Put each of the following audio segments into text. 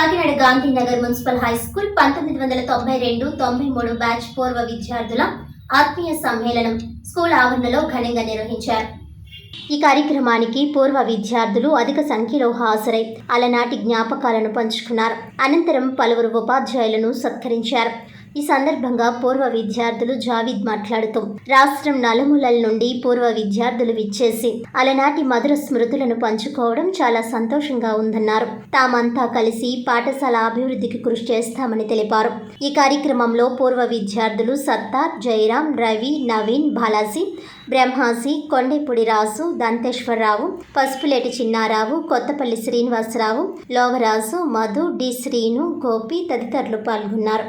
Kakinada Gandhinagar municipal high school పంతొమ్మిది వందల తొంభై రెండు తొంభై మూడు బ్యాచ్ పూర్వ విద్యార్థుల ఆత్మీయ సమ్మేళనం స్కూల్ ఆవరణలో ఘనంగా నిర్వహించారు. ఈ కార్యక్రమానికి పూర్వ విద్యార్థులు అధిక సంఖ్యలో హాజరై అలనాటి జ్ఞాపకాలను పంచుకున్నారు. అనంతరం పలువురు ఉపాధ్యాయులను సత్కరించారు. ఈ సందర్భంగా పూర్వ విద్యార్థులు జావీద్ మాట్లాడుతూ రాష్ట్రం నలుమూలల నుండి పూర్వ విద్యార్థులు విచ్చేసి అలనాటి మధుర స్మృతులను పంచుకోవడం చాలా సంతోషంగా ఉందన్నారు. తామంతా కలిసి పాఠశాల అభివృద్ధికి కృషి చేస్తామని తెలిపారు. ఈ కార్యక్రమంలో పూర్వ విద్యార్థులు సత్తార్ జయరాం రవి నవీన్ బాలాజీ బ్రహ్మాసి కొండేపూడి రాజు దంతేశ్వరరావు పసుపులేటి చిన్నారావు కొత్తపల్లి శ్రీనివాసరావు లోవరాజు మధు డి శ్రీను గోపి తదితరులు పాల్గొన్నారు.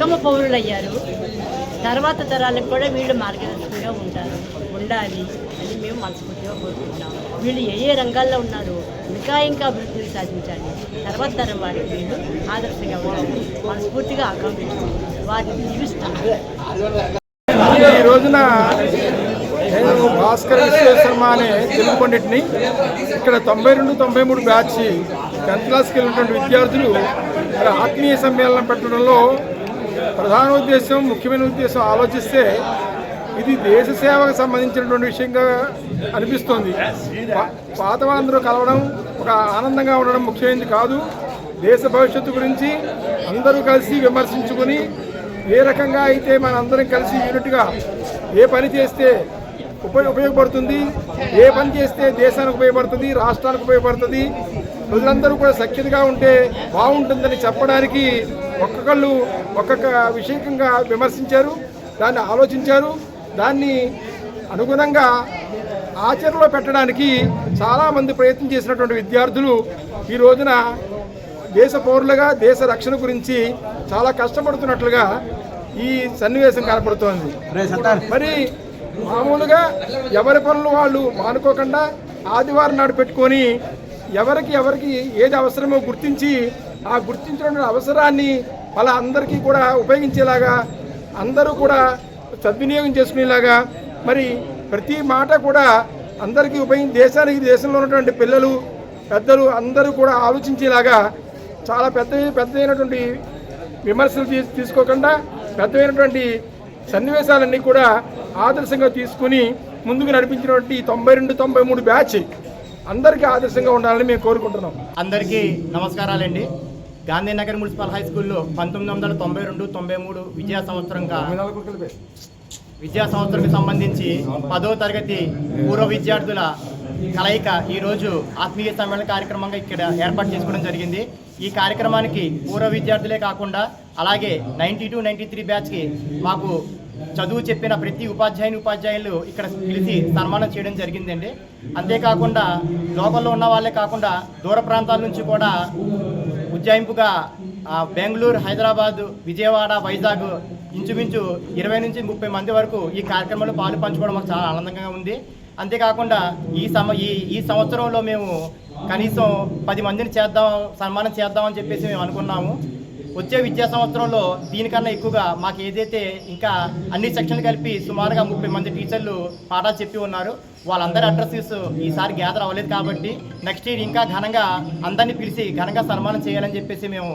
ఉత్తమ పౌరులు అయ్యారు తర్వాత తరాలకు కూడా వీళ్ళు మార్గదర్శకంగా ఉంటారు. ఉండాలి అని మేము మనస్ఫూర్తిగా కోరుకుంటున్నాం. వీళ్ళు ఏ ఏ రంగాల్లో ఉన్నారు ఇంకా ఇంకా అభివృద్ధిని సాధించాలి. తర్వాత తరం వారికి వీళ్ళు ఆదర్శంగా ఉండాలి మనస్ఫూర్తిగా ఆకాంక్షిస్తూ వారిని జీవిస్తాం ఈ రోజున నేను భాస్కర్ విశ్వేశ్వరమ అనే తెలుగు పండిట్ని ఇక్కడ తొంభై రెండు తొంభై మూడు బ్యాచ్ టెన్త్ క్లాస్కి వెళ్ళినటువంటి విద్యార్థులు ఆత్మీయ సమ్మేళనం పెట్టడంలో ప్రధాన ఉద్దేశం ముఖ్యమైన ఉద్దేశం ఆలోచిస్తే ఇది దేశ సేవకు సంబంధించినటువంటి విషయంగా అనిపిస్తోంది. పాత వాళ్ళందరూ కలవడం ఒక ఆనందంగా ఉండడం ముఖ్యమైనది కాదు. దేశ భవిష్యత్తు గురించి అందరూ కలిసి విమర్శించుకొని ఏ రకంగా అయితే మనందరం కలిసి యూనిట్గా ఏ పని చేస్తే ఉపయోగ ఉపయోగపడుతుంది ఏ పని చేస్తే దేశానికి ఉపయోగపడుతుంది రాష్ట్రానికి ఉపయోగపడుతుంది ప్రజలందరూ కూడా సఖ్యతగా ఉంటే బాగుంటుందని చెప్పడానికి ఒక్కొక్కళ్ళు ఒక్కొక్క విషయంగా విమర్శించారు దాన్ని ఆలోచించారు దాన్ని అనుగుణంగా ఆచరణలో పెట్టడానికి చాలామంది ప్రయత్నం చేసినటువంటి విద్యార్థులు ఈ రోజున దేశ పౌరులుగా దేశ రక్షణ గురించి చాలా కష్టపడుతున్నట్లుగా ఈ సన్నివేశం కనపడుతోంది. మరి మామూలుగా ఎవరి పనులు వాళ్ళు మానుకోకుండా ఆదివారం నాడు పెట్టుకొని ఎవరికి ఎవరికి ఏది అవసరమో గుర్తించి ఆ గుర్తించిన అవసరాన్ని వాళ్ళ అందరికీ కూడా ఉపయోగించేలాగా అందరూ కూడా సద్వినియోగం చేసుకునేలాగా మరి ప్రతి మాట కూడా అందరికీ ఉపయోగించి దేశానికి దేశంలో ఉన్నటువంటి పిల్లలు పెద్దలు అందరూ కూడా ఆలోచించేలాగా చాలా పెద్ద పెద్దైనటువంటి విమర్శలు తీ తీసుకోకుండా పెద్దమైనటువంటి సన్నివేశాలన్నీ కూడా ఆదర్శంగా తీసుకుని ముందుకు నడిపించినటువంటి తొంభై రెండు తొంభై మూడు బ్యాచ్ అందరికీ ఆదర్శంగా ఉండాలని మేము కోరుకుంటున్నాం. అందరికీ నమస్కారాలండి. గాంధీనగర్ మున్సిపల్ హై స్కూల్లో పంతొమ్మిది వందల తొంభై రెండు తొంభై మూడు విద్యా సంవత్సరంగా విద్యా సంవత్సరంకి సంబంధించి పదో తరగతి పూర్వ విద్యార్థుల కలయిక ఈరోజు ఆత్మీయ సమ్మేళన కార్యక్రమంగా ఇక్కడ ఏర్పాటు చేసుకోవడం జరిగింది. ఈ కార్యక్రమానికి పూర్వ విద్యార్థులే కాకుండా అలాగే నైంటీ టూ నైంటీ త్రీ బ్యాచ్కి మాకు చదువు చెప్పిన ప్రతి ఉపాధ్యాయుని ఉపాధ్యాయులు ఇక్కడ పిలిచి సన్మానం చేయడం జరిగిందండి. అంతేకాకుండా లోకల్లో ఉన్న వాళ్ళే కాకుండా దూర ప్రాంతాల నుంచి కూడా ఉజ్జాయింపుగా బెంగళూరు హైదరాబాద్ విజయవాడ వైజాగ్ ఇంచుమించు ఇరవై నుంచి ముప్పై మంది వరకు ఈ కార్యక్రమంలో పాలు పంచుకోవడం మాకు చాలా ఆనందంగా ఉంది. అంతేకాకుండా ఈ సమ ఈ ఈ సంవత్సరంలో మేము కనీసం పది మందిని చేద్దాం సన్మానం చేద్దామని చెప్పేసి మేము అనుకున్నాము. వచ్చే విద్యా సంవత్సరంలో దీనికన్నా ఎక్కువగా మాకు ఏదైతే ఇంకా అన్ని సెక్షన్లు కలిపి సుమారుగా ముప్పై మంది టీచర్లు పాఠాలు చెప్పి ఉన్నారు. వాళ్ళందరి అడ్రస్సెస్ ఈసారి గ్యాదర్ అవ్వలేదు కాబట్టి నెక్స్ట్ ఇయర్ ఇంకా ఘనంగా అందరినీ పిలిచి ఘనంగా సన్మానం చేయాలని చెప్పేసి మేము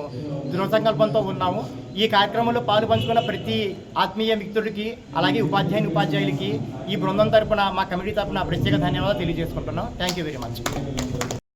దృఢ సంకల్పంతో ఉన్నాము. ఈ కార్యక్రమంలో పాలు పంచుకున్న ప్రతి ఆత్మీయ మిత్రుడికి అలాగే ఉపాధ్యాయుని ఉపాధ్యాయులకి ఈ బృందం తరపున మా కమిటీ తరపున ప్రత్యేక ధన్యవాదాలు తెలియజేసుకుంటున్నాం. Thank you very much